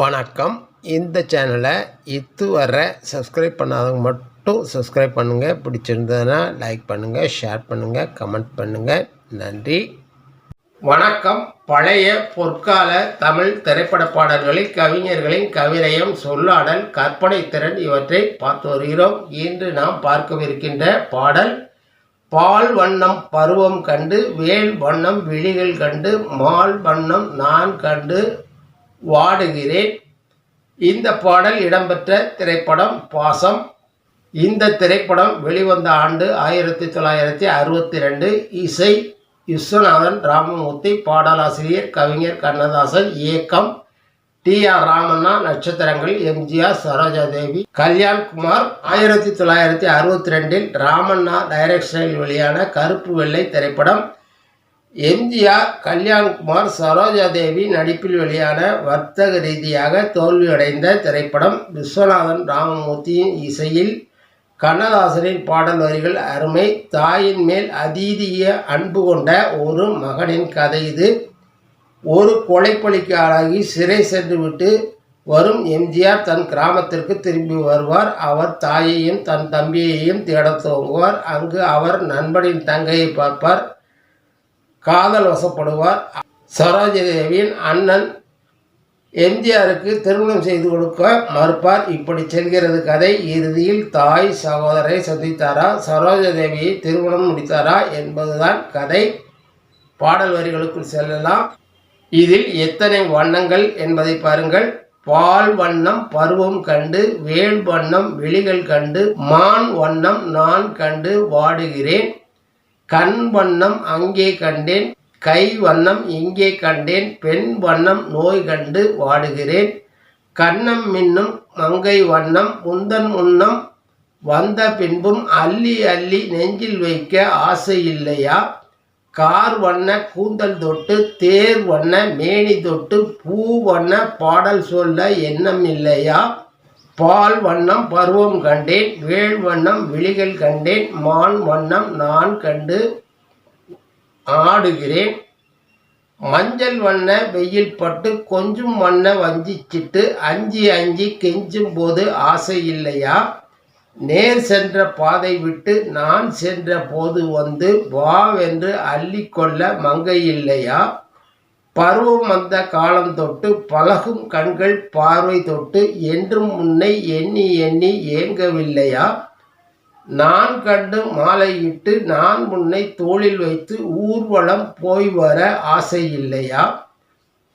வணக்கம். இந்த சேனலை இதுவரை சப்ஸ்கிரைப் பண்ணாதவங்க மட்டும் சப்ஸ்கிரைப் பண்ணுங்கள் பிடிச்சிருந்ததுன்னா லைக் பண்ணுங்கள் ஷேர் பண்ணுங்கள் கமெண்ட் பண்ணுங்கள் நன்றி. வணக்கம். பழைய பொற்கால தமிழ் திரைப்பட பாடல்களில் கவிஞர்களின் கவிதையும் சொல்லாடல் கற்பனை திறன் இவற்றை பார்த்து வருகிறோம். இன்று நாம் பார்க்கவிருக்கின்ற பாடல் பால் வண்ணம் பருவம் கண்டு வேல் வண்ணம் விழிகள் கண்டு மால் வண்ணம் நான் கண்டு வாடுகிறேன். இந்த பாடல் இடம்பெற்ற திரைப்படம் பாசம். இந்த திரைப்படம் வெளிவந்த ஆண்டு ஆயிரத்தி தொள்ளாயிரத்தி அறுபத்தி ரெண்டு இசை விஸ்வநாதன் ராமமூர்த்தி பாடலாசிரியர் கவிஞர் கண்ணதாசன் இயக்கம் டி ஆர் ராமண்ணா நட்சத்திரங்கள் எம்ஜிஆர் சரோஜாதேவி. கல்யாண்குமார் ஆயிரத்தி தொள்ளாயிரத்தி அறுபத்தி ரெண்டில் ராமண்ணா டைரக்ஷனில் வெளியான கருப்பு வெள்ளை திரைப்படம் எம்ஜிஆர் கல்யாண்குமார் சரோஜாதேவி நடிப்பில் வெளியான வர்த்தக ரீதியாக தோல்வியடைந்த திரைப்படம் விஸ்வநாதன் ராமமூர்த்தியின் இசையில் கண்ணதாசனின் பாடல் வரிகள் அருமை. தாயின் மேல் அதீதிய அன்பு கொண்ட ஒரு மகனின் கதை இது. ஒரு கொலைப்பழிக்கு ஆளாகி சிறை சென்றுவிட்டு வரும் எம்ஜிஆர் தன் கிராமத்திற்கு திரும்பி வருவார். அவர் தாயையும் தன் தம்பியையும் தேடத் துவங்குவார். அங்கு அவர் நண்பனின் தங்கையை பார்ப்பார். காதல் வசப்படுவார். சரோஜதேவியின் அண்ணன் எம்ஜிஆருக்கு திருமணம் செய்து கொடுக்க மறுப்பார். இப்படி செல்கிறது கதை. இறுதியில் தாய் சகோதரை சந்தித்தாரா? சரோஜதேவியை திருமணம் முடித்தாரா என்பதுதான் கதை. பாடல் வரிகளுக்குள் செல்லலாம். இதில் எத்தனை வண்ணங்கள் என்பதை பாருங்கள். பால் வண்ணம் பருவம் கண்டு வேல் வண்ணம் விழிகள் கண்டு மான் வண்ணம் நான் கண்டு வாடுகிறேன். கண் வண்ணம் அங்கே கண்டேன் கை வண்ணம் இங்கே கண்டேன் பெண் வண்ணம் நோய் கண்டு வாடுகிறேன். கண்ணம் மின்னும் மங்கை வண்ணம் முந்தன் முன்னம் வந்த பின்பும் அள்ளி அள்ளி நெஞ்சில் வைக்க ஆசை இல்லையா? கார் வண்ண கூந்தல் தொட்டு தேர் வண்ண மேனி தொட்டு பூ வண்ண பாடல் சொல்ல எண்ணம் இல்லையா? பால் வண்ணம் பருவம் கண்டேன் வேள் வண்ணம் விழிகள் கண்டேன் மான் வண்ணம் நான் கண்டு ஆடுகிறேன். மஞ்சள் வண்ண வெயில் பட்டு கொஞ்சம் வண்ண வஞ்சிச்சிட்டு அஞ்சி அஞ்சி கெஞ்சும் போது ஆசை இல்லையா? நேர் சென்ற பாதை விட்டு நான் சென்ற போது வந்து வாவென்று அள்ளிக்கொள்ள மங்கை இல்லையா? பருவம் வந்த காலம் தொட்டு பழகும் கண்கள் பார்வை தொட்டு என்றும் முன்னை எண்ணி எண்ணி ஏங்கவில்லையா? நான் கண்டு மாலையிட்டு நான் முன்னை தோளில் வைத்து ஊர்வலம் போய் வர ஆசை இல்லையா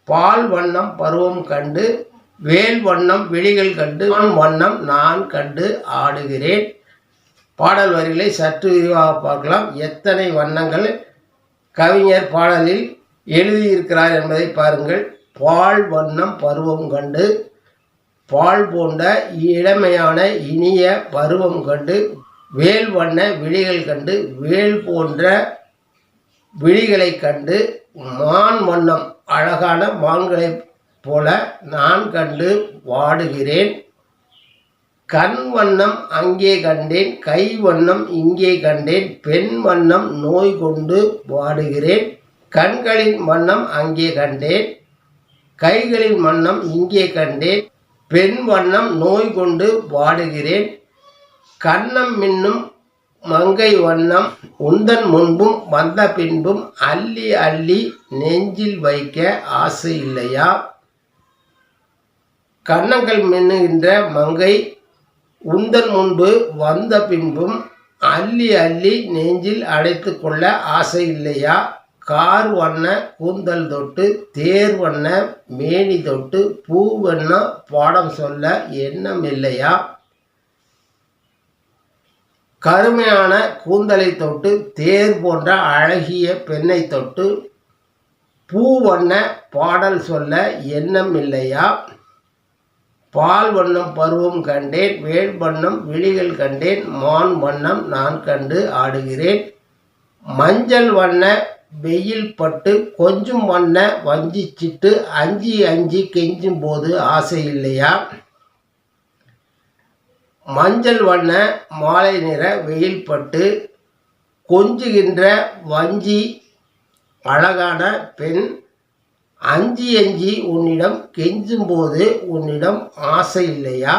பால் வண்ணம் பருவம் கண்டு வேல் வண்ணம் விழிகள் கண்டு வண்ணம் நான் கண்டு ஆடுகிறேன். பாடல் வரிகளை சற்று விரிவாக பார்க்கலாம். எத்தனை வண்ணங்கள்? கவிஞர் பாடலில் எழுதியிருக்கிறார் என்பதை பாருங்கள். பால் வண்ணம் பருவம் கண்டு பால் போன்ற இளமையான இனிய பருவம் கண்டு வேல் வண்ண விழிகள் கண்டு வேல் போன்ற விழிகளை கண்டு மான் வண்ணம் அழகான மான்களைப் போல நான் கண்டு வாடுகிறேன். கண் வண்ணம் அங்கே கண்டேன் கை வண்ணம் இங்கே கண்டேன் பெண் வண்ணம் நோய் கொண்டு வாடுகிறேன். கண்களின் வண்ணம் அங்கே கண்டேன் கைகளின் வண்ணம் இங்கே கண்டேன் பெண் வண்ணம் நோய் கொண்டு வாடுகிறேன் கண்ணம் மின்னும் மங்கை வண்ணம் உந்தன் முன்பும் வந்த பின்பும் அள்ளி அள்ளி நெஞ்சில் வைக்க ஆசை இல்லையா? கண்ணங்கள் மின்னுகின்ற மங்கை உந்தன் முன்பு வந்த பின்பும் அள்ளி அள்ளி நெஞ்சில் அடைத்து கொள்ள ஆசை இல்லையா? கார் வண்ண கூந்தல் தொட்டு தேர் வண்ண மேனி தொட்டு பூ வண்ண பாடம் சொல்ல எண்ணம் இல்லையா? கருமையான கூந்தலை தொட்டு தேர் போன்ற அழகிய பெண்ணை தொட்டு பூ வண்ண பாடல் சொல்ல எண்ணம் இல்லையா? பால் வண்ணம் பருவம் கண்டேன் வேல் வண்ணம் விழிகள் கண்டேன் மான் வண்ணம் நான் கண்டு ஆடுகிறேன். மஞ்சள் வண்ண வெயில் பட்டு கொஞ்சம் வண்ண வஞ்சிச்சிட்டு அஞ்சி அஞ்சி கெஞ்சும் போது ஆசை இல்லையா? மஞ்சள் வண்ண மாலை நிற வெயில் பட்டு கொஞ்சுகின்ற வஞ்சி அழகான பெண் அஞ்சி அஞ்சி உன்னிடம் கெஞ்சும்போது உன்னிடம் ஆசை இல்லையா?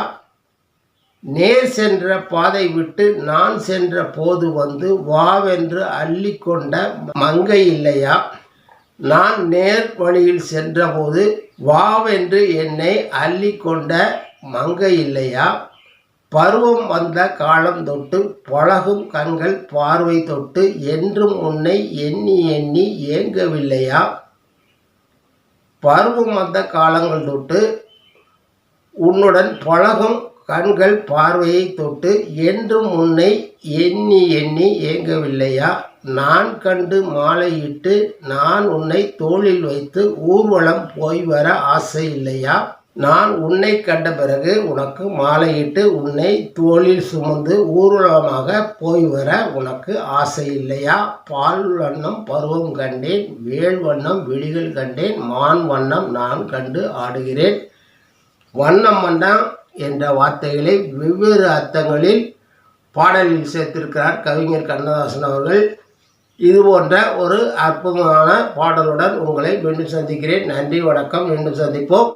நேர் சென்ற பாதை விட்டு நான் சென்ற போது வந்து வாவென்று அள்ளிக்கொண்ட மங்கை இல்லையா நான் நேர் வழியில் சென்றபோது வாவென்று என்னை அள்ளிக்கொண்ட மங்கை இல்லையா பருவம் வந்த காலம் தொட்டு பழகும் கண்கள் பார்வை தொட்டு என்றும் உன்னை எண்ணி எண்ணி ஏங்கவில்லையா? பருவம் வந்த காலங்கள் தொட்டு உன்னுடன் பழகும் கண்கள் பார்வையை தொட்டு என்றும் உன்னை எண்ணி எண்ணி ஏங்கவில்லையா? நான் கண்டு மாலையிட்டு நான் உன்னை தோளில் வைத்து ஊர்வலம் போய் வர ஆசை இல்லையா? நான் உன்னை கண்ட பிறகு உனக்கு மாலையிட்டு உன்னை தோளில் சுமந்து ஊர்வலமாக போய் வர உனக்கு ஆசை இல்லையா? பால் வண்ணம் பருவம் கண்டேன் வேல் வண்ணம் விழிகள் கண்டேன் மான் வண்ணம் நான் கண்டு ஆடுகிறேன். வண்ணம் வண்ணம் என்ற வார்த்தைகளை வெவ்வேறு அர்த்தங்களில் பாடலில் சேர்த்திருக்கிறார் கவிஞர் கண்ணதாசன் அவர்கள். இது போன்ற ஒரு அற்புதமான பாடலுடன் உங்களை மீண்டும் சந்திக்கிறேன். நன்றி வணக்கம். மீண்டும் சந்திப்போம்.